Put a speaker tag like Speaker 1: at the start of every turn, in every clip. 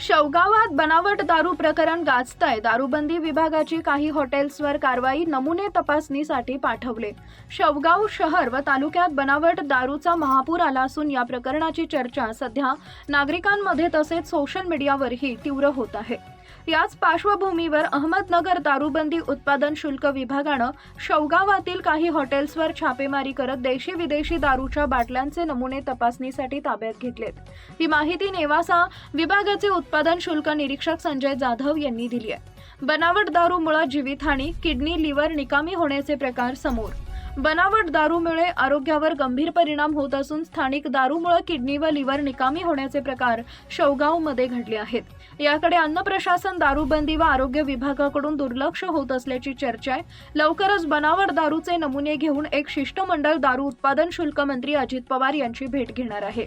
Speaker 1: शेवगावात बनावट दारू प्रकरण गाजतंय. दारूबंदी विभागाची काही हॉटेल्सवर कारवाई नमुने तपासणीसाठी पाठवले. शेवगाव शहर व तालुक्यात बनावट दारूचा महापूर आला असून या प्रकरणाची चर्चा सध्या नागरिकांमध्ये तसेच सोशल मीडियावरही तीव्र होत आहे. याच पार्श्वभूमीवर अहमदनगर दारूबंदी उत्पादन शुल्क विभागानं शौगावातील काही हॉटेल्सवर छापेमारी करत देशी विदेशी दारूच्या बाटल्यांचे नमुने तपासणीसाठी ताब्यात घेतलेत. ही माहिती नेवासा विभागाचे उत्पादन शुल्क निरीक्षक संजय जाधव यांनी दिली आहे. बनावट दारूमुळे जीवितहानी किडनी लिव्हर निकामी होण्याचे प्रकार समोर. बनावट दारूमुळे आरोग्यावर गंभीर परिणाम होत असून स्थानिक दारूमुळे किडनी व लिव्हर निकामी होण्याचे प्रकार शवगावमध्ये घडले आहेत. याकडे अन्न प्रशासन दारूबंदी व आरोग्य विभागाकडून दुर्लक्ष होत असल्याची चर्चा आहे. लवकरच बनावट दारूचे नमुने घेऊन एक शिष्टमंडळ दारू उत्पादन शुल्क मंत्री अजित पवार यांची भेट घेणार आहे.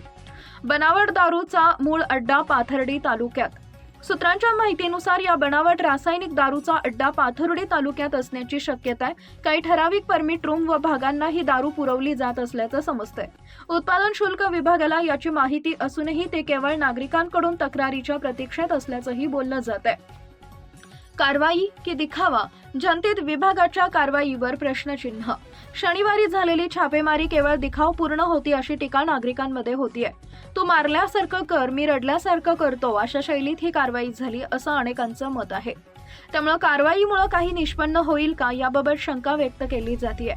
Speaker 1: बनावट दारूचा मूळ अड्डा पाथर्डी तालुक्यात. सूत्रांच्या माहितीनुसार या बनावट रासायनिक दारूचा अड्डा पाथर्डी तालुक्यात असण्याची शक्यता आहे. काही ठराविक परमिट रूम व भागांना ही दारू पुरवली जात असल्याचं समजतंय. उत्पादन शुल्क विभागाला याची माहिती असूनही ते केवळ नागरिकांकडून तक्रारीच्या प्रतीक्षेत असल्याचंही बोललं जात आहे कारवाई की दिखावा जनतेत विभागाच्या कारवाईवर प्रश्नचिन्ह. शनिवारी झालेली छापेमारी केवळ दिखाव पूर्ण होती अशी टीका नागरिकांमध्ये होतीये. तू मारल्यासारखं कर मी रडल्यासारखं करतो अशा शैलीत ही कारवाई झाली असं अनेकांचं मत आहे. त्यामुळे कारवाईमुळे काही निष्पन्न होईल का याबाबत शंका व्यक्त केली जाते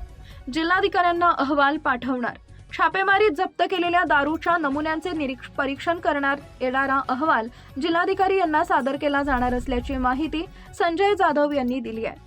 Speaker 1: जिल्हाधिकाऱ्यांना अहवाल पाठवणार. छापेमारीत जप्त केलेल्या दारूच्या नमुन्यांचे निरीक्ष परीक्षण करण्यात येणारा अहवाल जिल्हाधिकारी यांना सादर केला जाणार असल्याची माहिती संजय जाधव यांनी दिली आहे